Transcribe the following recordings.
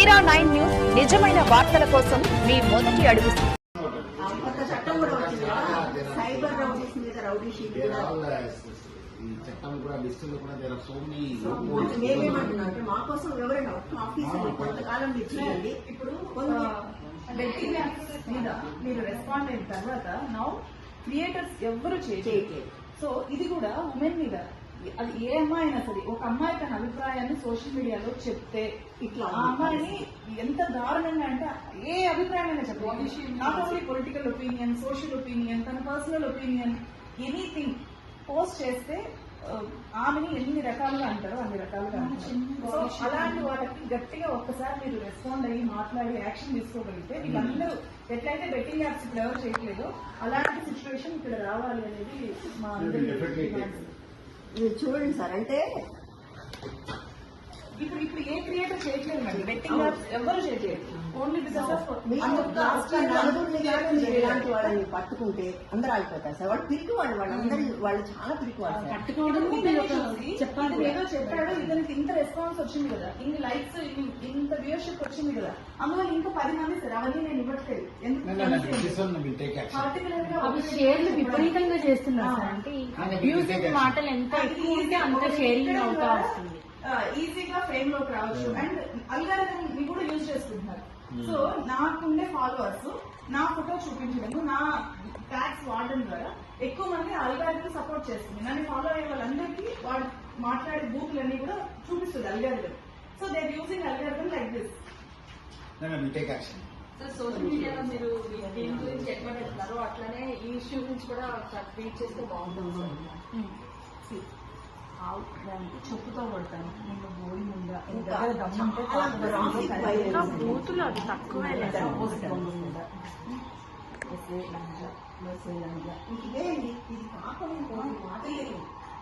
మీరా nine news నిజమైన వార్తల కోసం మీ మొదటి అడుగు. కొత్త చట్టం కూడా వచ్చింది కదా? సైబర్ రౌడీస్ మీద రౌడీ షీట్ కూడా. ఈ చట్టం కూడా లిస్టులో కూడా దేర్ ఆర్ సో మెనీ అంటే మా కోసం ఎవరైనా ఒక్క ఆఫీసర్ కొంతకాలం ఇచ్చేయండి ఇప్పుడు మీద మీరు రెస్పాండ్ అయిన తర్వాత నౌ క్రియేటర్స్ ఎవ్వరు చేయట్లేదు చేయట్లేదు. సో ఇది కూడా ఉమెన్ మీద అది ఏ అమ్మాయి అయినా సరే ఒక అమ్మాయి తన అభిప్రాయాన్ని సోషల్ మీడియాలో చెప్తే ఇట్లా ఆ అమ్మాయిని ఎంత దారుణంగా అంటే ఏ అభిప్రాయమైనా చెప్పాలి not only political opinion social opinion తన పర్సనల్ ఒపీనియన్ ఎనీథింగ్ పోస్ట్ చేస్తే ఆమెని ఎన్ని రకాలుగా అంటారో అన్ని రకాలుగా సో అలాంటి వాళ్ళకి గట్టిగా ఒక్కసారి మీరు రెస్పాండ్ అయ్యి మాట్లాడి యాక్షన్ తీసుకోగలిగితే వీళ్ళందరూ ఎట్లయితే బెట్టింగ్ యాప్స్ ఇప్పుడు ఎవరు చేయట్లేదో అలాంటి సిచ్యువేషన్ ఇక్కడ రావాలి అనేది మా అందరి Definitely. demand. మీరు చూడండి సార్. అంటే ఇప్పుడు ఇప్పుడు ఏ క్రియేటర్ చేయట్లేదు మేడం బెట్టింగ్ యాప్స్ ఎవరు చేయట్లేదు? ఓన్లీ బికాస్ ఆఫ్ ఇలాంటి వాళ్ళని పట్టుకుంటే అందరూ ఆగిపోతారు సార్. వాళ్ళు పిరికి వాళ్ళు వాళ్ళందరూ వాళ్ళు చాలా పిరికి వాళ్ళు సార్. చెప్పాలి ఏదో చెప్పాడు ఇతనికి ఇంత రెస్పాన్స్ వచ్చింది కదా. ఇన్ని లైక్స్ ఇంత వ్యూషిప్ వచ్చింది కదా. అందువల్ల ఇంకా పది మంది సార్ అవన్నీ నేను ఇవ్వట్లేదు. షేర్లు విపరీతంగా చేస్తున్నారు సార్. అంటే మాటలు ఎంత ఎక్కువ ఉంటే అంత షేరింగ్ అవుతా వస్తుంది. ఈజీగా ఫ్రేమ్లోకి రావచ్చు. అండ్ అల్గారిథం ని కూడా యూజ్ చేసుకుంటున్నారు. సో నాకుండే ఫాలోవర్స్ నా ఫోటో చూపించడం నా ట్యాక్స్ వాడడం ద్వారా ఎక్కువ మంది అల్గారిథం సపోర్ట్ చేస్తుంది. నన్ను ఫాలో అయ్యే వాళ్ళందరికీ వాడు మాట్లాడే బూతులన్నీ కూడా చూపిస్తుంది algorithm so they using algorithm like this take action sir social మీడియాలో మీరు దీని గురించి ఎట్లా పెడుతున్నారు అట్లానే ఈ ఇష్యూ గురించి కూడా ట్వీట్ చేస్తే బాగుంటుంది. సార్ ఆవు దానికి చెప్పుతో కొడతాను. నిన్ను గోడి ముందా దగ్గర దమ్ముంటే. బూతులు అది తక్కువే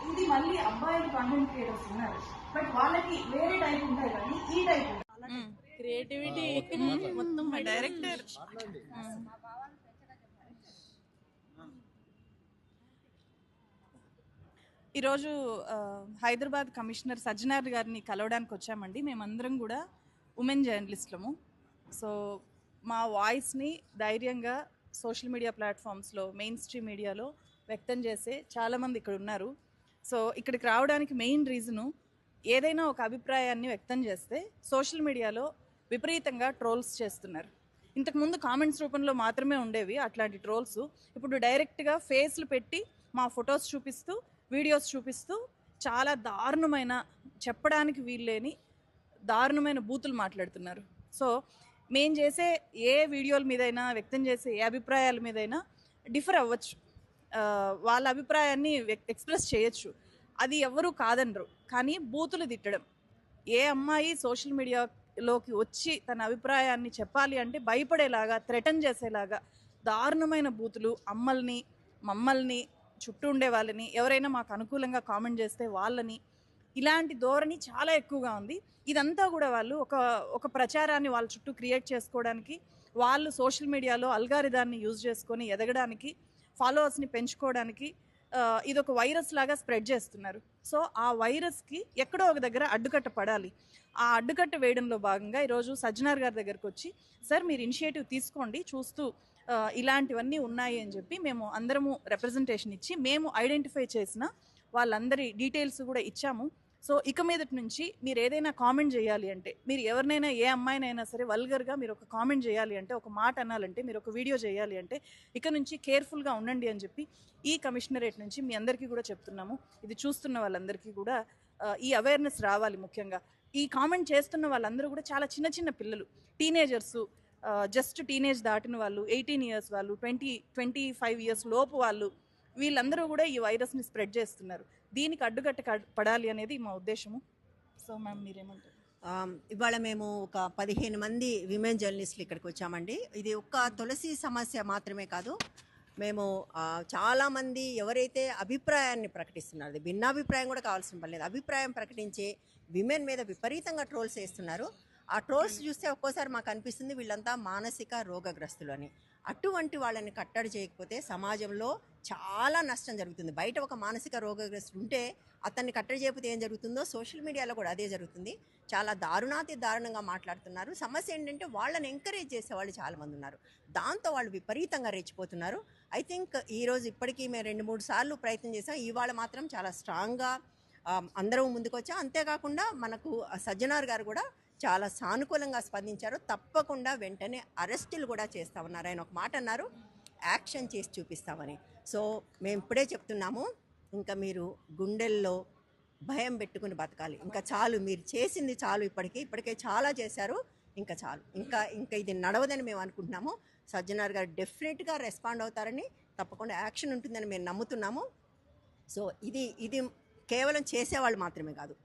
ఇది మళ్ళీ అబ్బాయిలు కంటెంట్ క్రియేటర్స్ ఉన్నారు. బట్ వాళ్ళకి వేరే టైప్ ఉంటాయి కానీ ఈ టైప్ క్రియేటివిటీ మొత్తం డైరెక్టర్ ఈరోజు హైదరాబాద్ కమిషనర్ సజ్జనార్ గారిని కలవడానికి వచ్చామండి. మేమందరం కూడా ఉమెన్ జర్నలిస్టులము. సో మా వాయిస్ని ధైర్యంగా సోషల్ మీడియా ప్లాట్ఫామ్స్లో మెయిన్ స్ట్రీమ్ మీడియాలో వ్యక్తం చేసే చాలామంది ఇక్కడ ఉన్నారు. సో ఇక్కడికి రావడానికి మెయిన్ రీజను ఏదైనా ఒక అభిప్రాయాన్ని వ్యక్తం చేస్తే సోషల్ మీడియాలో విపరీతంగా ట్రోల్స్ చేస్తున్నారు. ఇంతకుముందు కామెంట్స్ రూపంలో మాత్రమే ఉండేవి అట్లాంటి ట్రోల్స్. ఇప్పుడు డైరెక్ట్గా ఫేస్లు పెట్టి మా ఫొటోస్ చూపిస్తూ వీడియోస్ చూపిస్తూ చాలా దారుణమైన చెప్పడానికి వీల్లేని దారుణమైన బూతులు మాట్లాడుతున్నారు. సో మేము చేసే ఏ వీడియోల మీదైనా వ్యక్తం చేసే ఏ అభిప్రాయాల మీదైనా డిఫర్ అవ్వచ్చు. వాళ్ళ అభిప్రాయాన్ని ఎక్స్ప్రెస్ చేయొచ్చు. అది ఎవరు కాదనరు. కానీ బూతులు తిట్టడం. ఏ అమ్మాయి సోషల్ మీడియాలోకి వచ్చి తన అభిప్రాయాన్ని చెప్పాలి అంటే భయపడేలాగా థ్రెటన్ చేసేలాగా దారుణమైన బూతులు అమ్మల్ని మమ్మల్ని చుట్టూ ఉండే వాళ్ళని ఎవరైనా మాకు అనుకూలంగా కామెంట్ చేస్తే వాళ్ళని ఇలాంటి ధోరణి చాలా ఎక్కువగా ఉంది. ఇదంతా కూడా వాళ్ళు ఒక ఒక ప్రచారాన్ని వాళ్ళ చుట్టూ క్రియేట్ చేసుకోవడానికి వాళ్ళు సోషల్ మీడియాలో అల్గారిదాన్ని యూజ్ చేసుకొని ఎదగడానికి ఫాలోవర్స్ని పెంచుకోవడానికి ఇది ఒక వైరస్ లాగా స్ప్రెడ్ చేస్తున్నారు. సో ఆ వైరస్కి ఎక్కడో ఒక దగ్గర అడ్డుకట్ట పడాలి. ఆ అడ్డుకట్ట వేయడంలో భాగంగా ఈరోజు సజ్జనార్ గారి దగ్గరకు వచ్చి సార్ మీరు ఇనిషియేటివ్ తీసుకోండి చూస్తూ ఇలాంటివన్నీ ఉన్నాయి అని చెప్పి మేము అందరము రిప్రజెంటేషన్ ఇచ్చి మేము ఐడెంటిఫై చేసిన వాళ్ళందరి డీటెయిల్స్ కూడా ఇచ్చాము. సో ఇక మీదటి నుంచి మీరు ఏదైనా కామెంట్ చేయాలి అంటే మీరు ఎవరినైనా ఏ అమ్మాయినైనా సరే వల్గర్గా మీరు ఒక కామెంట్ చేయాలి అంటే ఒక మాట అనాలంటే మీరు ఒక వీడియో చేయాలి అంటే ఇక నుంచి కేర్ఫుల్గా ఉండండి అని చెప్పి ఈ కమిషనరేట్ నుంచి మీ అందరికీ కూడా చెప్తున్నాము. ఇది చూస్తున్న వాళ్ళందరికీ కూడా ఈ అవేర్నెస్ రావాలి ముఖ్యంగా. ఈ కామెంట్ చేస్తున్న వాళ్ళందరూ కూడా చాలా చిన్న చిన్న పిల్లలు టీనేజర్స్ జస్ట్ టీనేజ్ దాటిన వాళ్ళు ఎయిటీన్ ఇయర్స్ వాళ్ళు ట్వంటీ ట్వంటీ ఫైవ్ ఇయర్స్ లోపు వాళ్ళు వీళ్ళందరూ కూడా ఈ వైరస్ని స్ప్రెడ్ చేస్తున్నారు. దీనికి అడ్డుకట్ట పడాలి అనేది మా ఉద్దేశము. సో మ్యామ్ మీరేమంటారు? ఇవాళ మేము ఒక పదిహేను మంది విమెన్ జర్నలిస్టులు ఇక్కడికి వచ్చామండి. ఇది ఒక్క తులసి సమస్య మాత్రమే కాదు. మేము చాలామంది ఎవరైతే అభిప్రాయాన్ని ప్రకటిస్తున్నారు అది భిన్నాభిప్రాయం కూడా కావాల్సిన పని లేదు. అభిప్రాయం ప్రకటించే విమెన్ మీద విపరీతంగా ట్రోల్స్ చేస్తున్నారు ఆ ట్రోల్స్ చూస్తే ఒక్కోసారి మాకు అనిపిస్తుంది వీళ్ళంతా మానసిక రోగగ్రస్తులు అని. అటువంటి వాళ్ళని కట్టడి చేయకపోతే సమాజంలో చాలా నష్టం జరుగుతుంది. బయట ఒక మానసిక రోగగ్రస్తుడు ఉంటే అతన్ని కట్టడి చేయకపోతే ఏం జరుగుతుందో సోషల్ మీడియాలో కూడా అదే జరుగుతుంది. చాలా దారుణాతి దారుణంగా మాట్లాడుతున్నారు. సమస్య ఏంటంటే వాళ్ళని ఎంకరేజ్ చేసే వాళ్ళు చాలామంది ఉన్నారు. దాంతో వాళ్ళు విపరీతంగా రెచ్చిపోతున్నారు. ఐ థింక్ ఈరోజు ఇప్పటికీ మేము రెండు మూడు సార్లు ప్రయత్నం చేసాం. ఇవాళ మాత్రం చాలా స్ట్రాంగ్గా అందరం ముందుకు వచ్చాం అంతేకాకుండా మనకు సజ్జనార్ గారు కూడా చాలా సానుకూలంగా స్పందించారు. తప్పకుండా వెంటనే అరెస్టులు కూడా చేస్తామన్నారు. ఆయన ఒక మాట అన్నారు. యాక్షన్ చేసి చూపిస్తామని. సో మేము ఇప్పుడే చెప్తున్నాము. ఇంకా మీరు గుండెల్లో భయం పెట్టుకుని బతకాలి. ఇంకా చాలు మీరు చేసింది చాలు ఇప్పటికీ. ఇప్పటికే చాలా చేశారు. ఇంకా చాలు. ఇంకా ఇంకా ఇది నడవదని మేము అనుకుంటున్నాము. సజ్జనార్ గారు డెఫినెట్గా రెస్పాండ్ అవుతారని తప్పకుండా యాక్షన్ ఉంటుందని మేము నమ్ముతున్నాము. సో ఇది ఇది కేవలం చేసేవాళ్ళు మాత్రమే కాదు.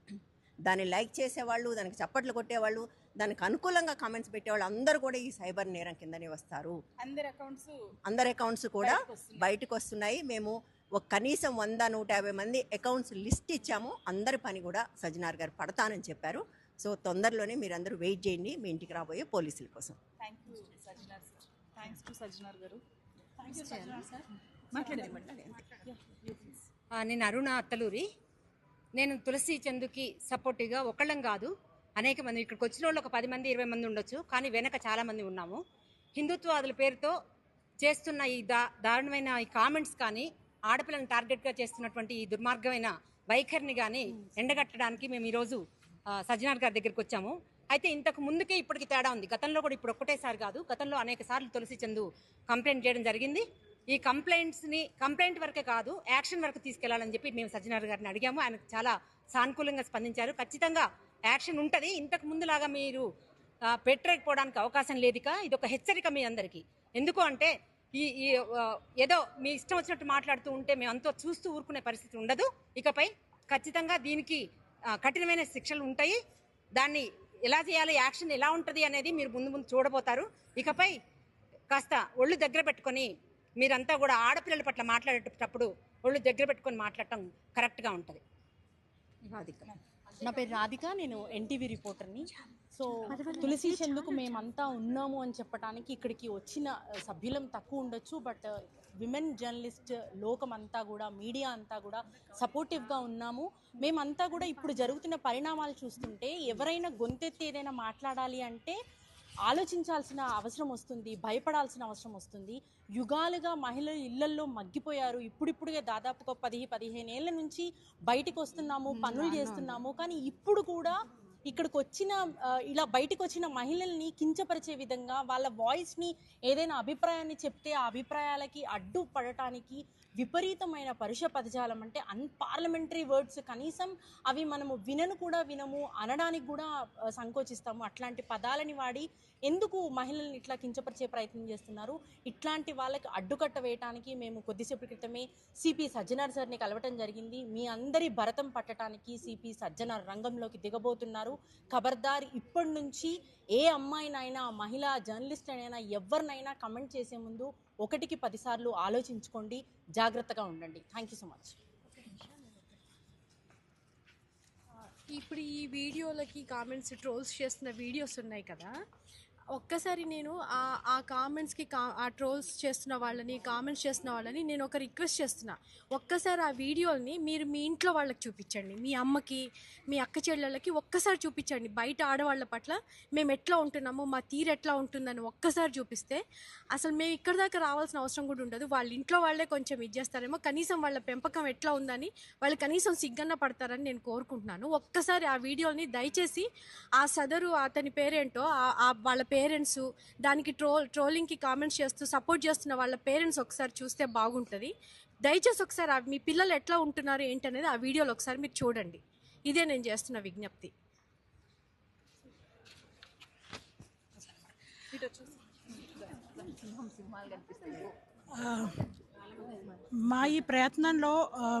దాన్ని లైక్ చేసేవాళ్ళు దానికి చప్పట్లు కొట్టేవాళ్ళు దానికి అనుకూలంగా కామెంట్స్ పెట్టేవాళ్ళు అందరూ కూడా ఈ సైబర్ నేరం కిందనే వస్తారు. అందరి అకౌంట్స్ అందరి అకౌంట్స్ కూడా బయటకు వస్తున్నాయి. మేము ఒక కనీసం వంద నూట యాభై మంది అకౌంట్స్ లిస్ట్ ఇచ్చాము. అందరి పని కూడా సజ్జనార్ గారు పడతానని చెప్పారు. సో తొందరలోనే మీరందరూ వెయిట్ చేయండి. మీ ఇంటికి రాబోయే పోలీసుల కోసం. Thank you Sajjanar sir thanks to Sajjanar garu. ఆ, నేను అరుణ అత్తలూరి. నేను తులసి చందుకి సపోర్టివ్గా ఒకళ్ళం కాదు. అనేక మంది ఇక్కడికి వచ్చిన వాళ్ళు ఒక పది మంది ఇరవై మంది ఉండొచ్చు. కానీ వెనక చాలామంది ఉన్నాము. హిందుత్వాదుల పేరుతో చేస్తున్న ఈ దా దారుణమైన ఈ కామెంట్స్ కానీ ఆడపిల్లని టార్గెట్గా చేస్తున్నటువంటి ఈ దుర్మార్గమైన వైఖరిని కానీ ఎండగట్టడానికి మేము ఈరోజు సజ్జనార్ గారి దగ్గరికి వచ్చాము. అయితే ఇంతకు ముందుకే ఇప్పటికి తేడా ఉంది. గతంలో కూడా ఇప్పుడు ఒక్కటేసారి కాదు. గతంలో అనేక సార్లు తులసి చందు కంప్లైంట్ చేయడం జరిగింది. ఈ కంప్లైంట్స్ని కంప్లైంట్ వరకే కాదు యాక్షన్ వరకు తీసుకెళ్ళాలని చెప్పి మేము సజ్జనార్ గారిని అడిగాము. ఆయన చాలా సానుకూలంగా స్పందించారు. ఖచ్చితంగా యాక్షన్ ఉంటుంది. ఇంతకు ముందులాగా మీరు పెట్టలేకపోవడానికి అవకాశం లేదుక ఇది ఒక హెచ్చరిక మీ అందరికీ. ఎందుకు అంటే ఈ ఈ ఏదో మీ ఇష్టం వచ్చినట్టు మాట్లాడుతూ ఉంటే మేము అంతా చూస్తూ ఊరుకునే పరిస్థితి ఉండదు. ఇకపై ఖచ్చితంగా దీనికి కఠినమైన శిక్షలు ఉంటాయి. దాన్ని ఎలా చేయాలి యాక్షన్ ఎలా ఉంటుంది అనేది మీరు ముందు ముందు చూడబోతారు. ఇకపై కాస్త ఒళ్ళు దగ్గర పెట్టుకొని మీరంతా కూడా ఆడపిల్లల పట్ల మాట్లాడేటప్పుడు ఒళ్ళు దగ్గర పెట్టుకొని మాట్లాడటం కరెక్ట్గా ఉంటుంది. రాధిక. నా పేరు రాధిక నేను ఎన్టీవీ రిపోర్టర్ని. సో తులసి చందుకు మేమంతా ఉన్నాము అని చెప్పడానికి ఇక్కడికి వచ్చిన సభ్యులం తక్కువ ఉండొచ్చు బట్ విమెన్ జర్నలిస్ట్ లోకం అంతా కూడా మీడియా అంతా కూడా సపోర్టివ్గా ఉన్నాము. మేమంతా కూడా ఇప్పుడు జరుగుతున్న పరిణామాలు చూస్తుంటే ఎవరైనా గొంతెత్తి ఏదైనా మాట్లాడాలి అంటే ఆలోచించాల్సిన అవసరం వస్తుంది భయపడాల్సిన అవసరం వస్తుంది. యుగాలుగా మహిళలు ఇళ్ళల్లో మగ్గిపోయారు. ఇప్పుడిప్పుడుగా దాదాపుగా పది పదిహేను ఏళ్ళ నుంచి బయటికి వస్తున్నాము పనులు చేస్తున్నాము. కానీ ఇప్పుడు కూడా ఇక్కడికి వచ్చిన ఇలా బయటికి వచ్చిన మహిళల్ని కించపరిచే విధంగా వాళ్ళ వాయిస్ని ఏదైనా అభిప్రాయాన్ని చెప్తే ఆ అభిప్రాయాలకి అడ్డు పడటానికి విపరీతమైన పరుష పదజాలం అంటే అన్పార్లమెంటరీ వర్డ్స్ కనీసం అవి మనము వినను కూడా వినము అనడానికి కూడా సంకోచిస్తాము. అట్లాంటి పదాలని వాడి ఎందుకు మహిళల్ని ఇట్లా కించపరిచే ప్రయత్నం చేస్తున్నారు? ఇట్లాంటి వాళ్ళకి అడ్డుకట్ట వేయటానికి మేము కొద్దిసేపటి క్రితమే సిపి సజ్జనార్ సార్ని కలవటం జరిగింది. మీ అందరి భరతం పట్టడానికి సిపి సజ్జనార్ రంగంలోకి దిగబోతున్నారు. ఖబర్దార్ ఇప్పటి నుంచి ఏ అమ్మాయినైనా మహిళా జర్నలిస్ట్ అయినా ఎవరినైనా కమెంట్ చేసే ముందు ఒకటికి పదిసార్లు ఆలోచించుకోండి జాగ్రత్తగా ఉండండి. థ్యాంక్ యూ సో మచ్ ఇప్పుడు ఈ వీడియోలకి కామెంట్స్ ట్రోల్స్ చేస్తున్న వీడియోస్ ఉన్నాయి కదా? ఒక్కసారి నేను ఆ ఆ కామెంట్స్కి కా ఆ ట్రోల్స్ చేస్తున్న వాళ్ళని కామెంట్స్ చేస్తున్న వాళ్ళని నేను ఒక రిక్వెస్ట్ చేస్తున్నా. ఒక్కసారి ఆ వీడియోల్ని మీరు మీ ఇంట్లో వాళ్ళకి చూపించండి. మీ అమ్మకి మీ అక్క చెల్లెళ్ళకి ఒక్కసారి చూపించండి. బయట ఆడవాళ్ళ పట్ల మేము ఎట్లా ఉంటున్నామో మా తీరు ఎట్లా ఉంటుందని ఒక్కసారి చూపిస్తే అసలు మేము ఇక్కడ దాకా రావాల్సిన అవసరం కూడా ఉండదు. వాళ్ళ ఇంట్లో వాళ్ళే కొంచెం ఇది చేస్తారేమో కనీసం వాళ్ళ పెంపకం ఎట్లా ఉందని వాళ్ళు కనీసం సిగ్గన్న పడతారని నేను కోరుకుంటున్నాను. ఒక్కసారి ఆ వీడియోని దయచేసి ఆ సదరు అతని పేరేంటో ఆ వాళ్ళ పేరెంట్స్ దానికి ట్రోల్ ట్రోలింగ్కి కామెంట్స్ చేస్తూ సపోర్ట్ చేస్తున్న వాళ్ళ పేరెంట్స్ ఒకసారి చూస్తే బాగుంటుంది. దయచేసి ఒకసారి మీ పిల్లలు ఎట్లా ఉంటున్నారు ఏంటనేది ఆ వీడియోలో ఒకసారి మీరు చూడండి. ఇదే నేను చేస్తున్న విజ్ఞప్తి. మా ఈ ప్రయత్నంలో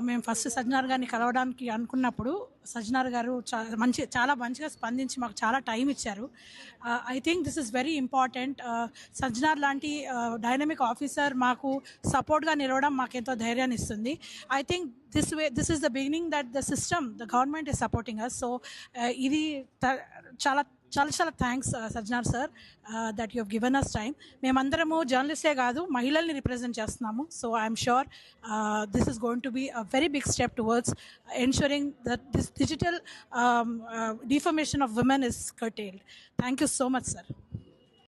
మేము ఫస్ట్ సజ్జనార్ గారిని కలవడానికి అనుకున్నప్పుడు సజ్జనార్ గారు చా మంచి చాలా మంచిగా స్పందించి మాకు చాలా టైం ఇచ్చారు. I think this is very important. Sajjanar లాంటి డైనమిక్ ఆఫీసర్ మాకు సపోర్ట్గా నిలవడం మాకు ఎంతో ధైర్యాన్ని ఇస్తుంది. I think this way this is the beginning that the system the government is supporting us so ఇది త- చాలా చాలా చాలా thanks Sajjanar sir that you have given us time మేమందరము జర్నలిస్టే కాదు మహిళల్ని రిప్రజెంట్ చేస్తున్నాము. So I'm sure this is going to be a very big step towards ensuring that this digital defamation of women is curtailed thank you so much sir